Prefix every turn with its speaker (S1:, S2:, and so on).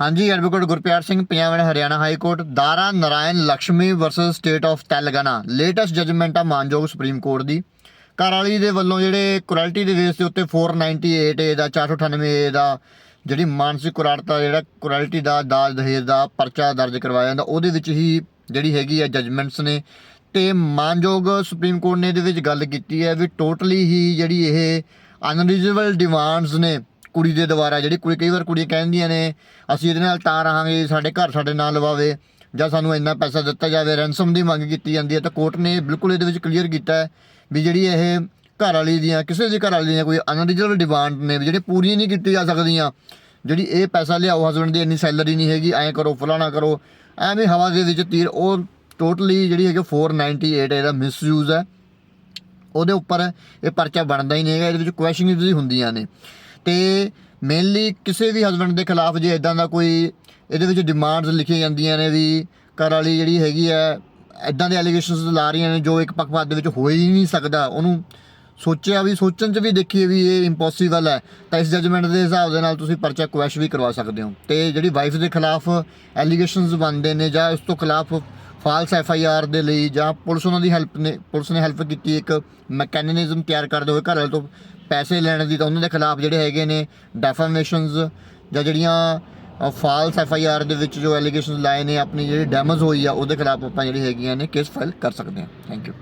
S1: ਹਾਂਜੀ advocate Gurpyar Singh Punjab and Haryana high court Dara Narayan Lakshmi versus state of Telangana. Latest judgment ਆ ਮਾਨਯੋਗ supreme court ਦੀ। ਘਰ ਵਾਲੀ ਦੇ ਵੱਲੋਂ ਜਿਹੜੇ ਕੁਰੈਲਿਟੀ ਦੇ ਬੇਸ ਦੇ ਉੱਤੇ 498 ਏ ਦਾ 498 ਏ ਦਾ ਜਿਹੜੀ ਮਾਨਸਿਕ ਕੁਰਾਰਤਾ ਜਿਹੜਾ ਕੁਰੈਲਿਟੀ ਦਾ, ਦਾਜ ਦਹੇਜ ਦਾ ਪਰਚਾ ਦਰਜ ਕਰਵਾਇਆ ਜਾਂਦਾ, ਉਹਦੇ ਵਿੱਚ ਹੀ ਜਿਹੜੀ ਹੈਗੀ ਆ ਜਜਮੈਂਟਸ ਨੇ। ਤੇ ਮਾਨਯੋਗ ਸੁਪਰੀਮ ਕੋਰਟ ਨੇ ਇਹਦੇ ਵਿੱਚ ਗੱਲ ਕੀਤੀ ਹੈ ਵੀ ਟੋਟਲੀ ਹੀ ਜਿਹੜੀ ਇਹ ਅਨਰੀਜ਼ਨੇਬਲ ਡਿਮਾਂਡਸ ਨੇ ਕੁੜੀ ਦੇ ਦੁਆਰਾ, ਜਿਹੜੀ ਕੁੜੀ, ਕਈ ਵਾਰ ਕੁੜੀਆਂ ਕਹਿੰਦੀਆਂ ਨੇ, ਅਸੀਂ ਇਹਦੇ ਨਾਲ ਤਾਂ ਰਹਾਂਗੇ, ਸਾਡੇ ਘਰ ਸਾਡੇ ਨਾਲ ਲਵਾਵੇ, ਜਾਂ ਸਾਨੂੰ ਇੰਨਾ ਪੈਸਾ ਦਿੱਤਾ ਜਾਵੇ ਰੈਂਸਮ ਦੀ ਮੰਗ ਕੀਤੀ ਜਾਂਦੀ ਹੈ, ਤਾਂ ਕੋਰਟ ਨੇ ਬਿਲਕੁਲ ਇਹਦੇ ਵਿੱਚ ਕਲੀਅਰ ਕੀਤਾ ਹੈ ਵੀ ਜਿਹੜੀ ਇਹ ਘਰ ਵਾਲੀ ਦੀਆਂ, ਕਿਸੇ ਦੇ ਘਰ ਵਾਲੀ ਦੀਆਂ ਕੋਈ ਅਨਰੀਜ਼ਨੇਬਲ ਡਿਮਾਂਡ ਨੇ, ਵੀ ਜਿਹੜੇ ਪੂਰੀਆਂ ਨਹੀਂ ਕੀਤੀ ਜਾ ਸਕਦੀਆਂ, ਜਿਹੜੀ ਇਹ ਪੈਸਾ ਲਿਆਓ ਹਸਬੰਡ ਦੀ, ਇੰਨੀ ਸੈਲਰੀ ਨਹੀਂ ਹੈਗੀ, ਐਂ ਕਰੋ, ਫਲਾਣਾ ਕਰੋ, ਐਵੇਂ ਹਵਾ ਦੇ ਵਿੱਚ ਤੀਰ, ਉਹ ਟੋਟਲੀ ਜਿਹੜੀ ਹੈਗੀ 498 ਇਹਦਾ ਮਿਸਯੂਜ਼ ਹੈ, ਉਹਦੇ ਉੱਪਰ ਇਹ ਪਰਚਾ ਬਣਦਾ ਹੀ ਨਹੀਂ ਹੈਗਾ, ਇਹਦੇ ਵਿੱਚ ਕੁਐਸਚਨਸ ਵੀ ਹੁੰਦੀਆਂ ਨੇ। ਤੇ ਮੇਨਲੀ ਕਿਸੇ ਵੀ ਹਸਬੰਡ ਦੇ ਖਿਲਾਫ ਜੇ ਇਦਾਂ ਦਾ ਕੋਈ ਇਹਦੇ ਵਿੱਚ ਡਿਮਾਂਡਸ ਲਿਖੀਆਂ ਜਾਂਦੀਆਂ ਨੇ ਵੀ ਘਰ ਵਾਲੀ ਜਿਹੜੀ ਹੈਗੀ ਹੈ ਇਦਾਂ ਦੇ ਐਲੀਗੇਸ਼ਨਸ ਲਾ ਰਹੀਆਂ ਨੇ ਜੋ ਇੱਕ ਪੱਖਪਾਤ ਦੇ ਵਿੱਚ ਹੋ ਹੀ ਨਹੀਂ ਸਕਦਾ। ਉਹਨੂੰ ਸੋਚਿਆ ਵੀ, ਸੋਚਣ 'ਚ ਵੀ ਦੇਖੀਏ ਵੀ ਇਹ ਇੰਪੋਸੀਬਲ ਹੈ। ਤਾਂ ਇਸ ਜਜਮੈਂਟ ਦੇ ਹਿਸਾਬ ਦੇ ਨਾਲ ਤੁਸੀਂ ਪਰਚਾ ਕੁਐਸ਼ ਵੀ ਕਰਵਾ ਸਕਦੇ ਹੋ। ਤੇ ਜਿਹੜੀ ਵਾਈਫ ਦੇ ਖਿਲਾਫ ਐਲੀਗੇਸ਼ਨਸ ਬਣਦੇ ਨੇ ਜਾਂ ਉਸ ਤੋਂ ਖਿਲਾਫ ਫਾਲਸ ਐਫ ਆਈ ਆਰ ਦੇ ਲਈ ਜਾਂ ਪੁਲਿਸ ਉਹਨਾਂ ਦੀ ਹੈਲਪ ਨੇ, ਪੁਲਿਸ ਨੇ ਹੈਲਪ ਕੀਤੀ, ਇੱਕ ਮੈਕੈਨਿਜ਼ਮ ਤਿਆਰ ਕਰਦੇ ਹੋਏ ਘਰ ਵਾਲੇ ਤੋਂ ਪੈਸੇ ਲੈਣ ਦੀ, ਤਾਂ ਉਹਨਾਂ ਦੇ ਖਿਲਾਫ ਜਿਹੜੇ ਹੈਗੇ ਨੇ ਡੈਫਾਮੇਸ਼ਨਸ ਜਾਂ ਜਿਹੜੀਆਂ ਫਾਲਸ ਐਫ ਆਈ ਆਰ ਦੇ ਵਿੱਚ ਜੋ ਐਲੀਗੇਸ਼ਨਸ ਲਾਏ ਨੇ, ਆਪਣੀ ਜਿਹੜੀ ਡੈਮੇਜ ਹੋਈ ਆ, ਉਹਦੇ ਖਿਲਾਫ ਆਪਾਂ ਜਿਹੜੀ ਹੈਗੀਆਂ ਨੇ ਕੇਸ ਫਾਈਲ ਕਰ ਸਕਦੇ ਹਾਂ। Thank you